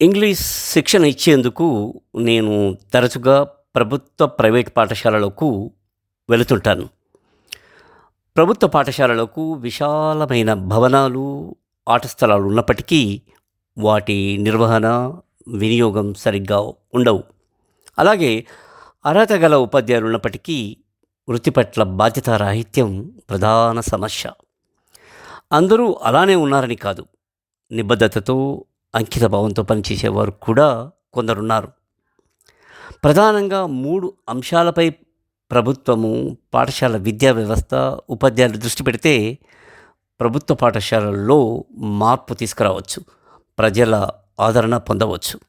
English శిక్షణ ఇచ్చేందుకు నేను తరచుగా ప్రభుత్వ ప్రైవేట్ పాఠశాలలకు వెళుతుంటాను. ప్రభుత్వ పాఠశాలలకు విశాలమైన భవనాలు ఆట స్థలాలు ఉన్నప్పటికీ వాటి నిర్వహణ వినియోగం సరిగ్గా ఉండవు. అలాగే అర్హత గల ఉపాధ్యాయులు ఉన్నప్పటికీ వృత్తి పట్ల బాధ్యతారాహిత్యం ప్రధాన సమస్య. అందరూ అలానే ఉన్నారని కాదు. నిబద్ధతతో అంకిత భావంతో పనిచేసేవారు కూడా కొందరున్నారు. ప్రధానంగా మూడు అంశాలపై ప్రభుత్వము పాఠశాల విద్యా వ్యవస్థ ఉపాధ్యాయులు దృష్టి పెడితే ప్రభుత్వ పాఠశాలల్లో మార్పు తీసుకురావచ్చు ప్రజల ఆదరణ పొందవచ్చు.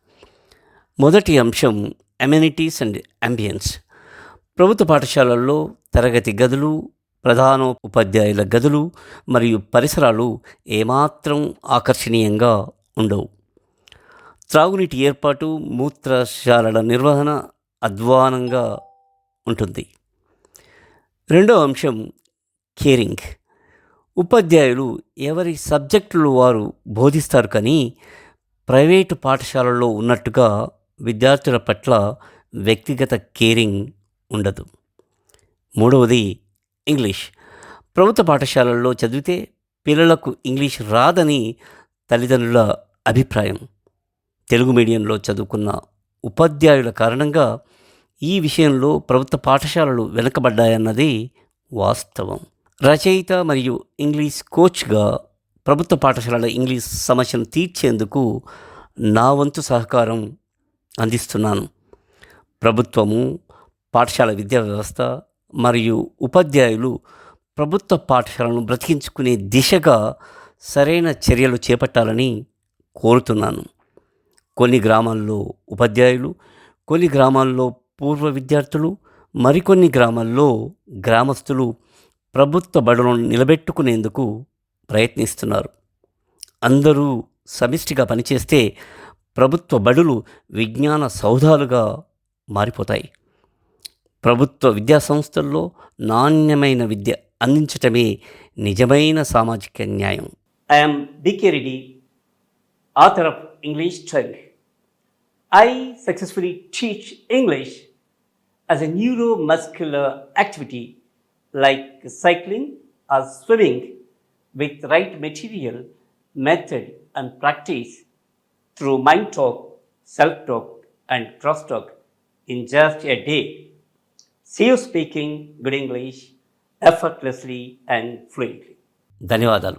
మొదటి అంశం అమ్యూనిటీస్ అండ్ అంబియన్స్. ప్రభుత్వ పాఠశాలల్లో తరగతి గదులు ప్రధాన ఉపాధ్యాయుల గదులు మరియు పరిసరాలు ఏమాత్రం ఆకర్షణీయంగా ఉండవు. త్రాగునీటి ఏర్పాటు మూత్రశాలల నిర్వహణ అధ్వానంగా ఉంటుంది. రెండో అంశం కేరింగ్. ఉపాధ్యాయులు ఎవరి సబ్జెక్టులు వారు బోధిస్తారు కానీ ప్రైవేటు పాఠశాలల్లో ఉన్నట్టుగా విద్యార్థుల పట్ల వ్యక్తిగత కేరింగ్ ఉండదు. మూడవది ఇంగ్లీష్. ప్రభుత్వ పాఠశాలల్లో చదివితే పిల్లలకు ఇంగ్లీష్ రాదని తల్లిదండ్రుల అభిప్రాయం. తెలుగు మీడియంలో చదువుకున్న ఉపాధ్యాయుల కారణంగా ఈ విషయంలో ప్రభుత్వ పాఠశాలలు వెనుకబడ్డాయన్నది వాస్తవం. రచయిత మరియు ఇంగ్లీష్ కోచ్గా ప్రభుత్వ పాఠశాలల ఇంగ్లీష్ సమస్యను తీర్చేందుకు నా వంతు సహకారం అందిస్తున్నాను. ప్రభుత్వము పాఠశాల విద్యా వ్యవస్థ మరియు ఉపాధ్యాయులు ప్రభుత్వ పాఠశాలను బ్రతికించుకునే దిశగా సరైన చర్యలు చేపట్టాలని కోరుతున్నాను. కొన్ని గ్రామాల్లో ఉపాధ్యాయులు కొన్ని గ్రామాల్లో పూర్వ విద్యార్థులు మరికొన్ని గ్రామాల్లో గ్రామస్తులు ప్రభుత్వ బడులను నిలబెట్టుకునేందుకు ప్రయత్నిస్తున్నారు. అందరూ సమిష్టిగా పనిచేస్తే ప్రభుత్వ బడులు విజ్ఞాన సౌధాలుగా మారిపోతాయి. ప్రభుత్వ విద్యా సంస్థల్లో నాణ్యమైన విద్య అందించటమే నిజమైన సామాజిక న్యాయం. I'm BK Reddy author of English child I successfully teach English as a neuromuscular activity like cycling or swimming with right material, method, and practice through mind talk, self talk, and cross talk in just a day. See you speaking good English effortlessly and fluently. ధన్యవాదాలు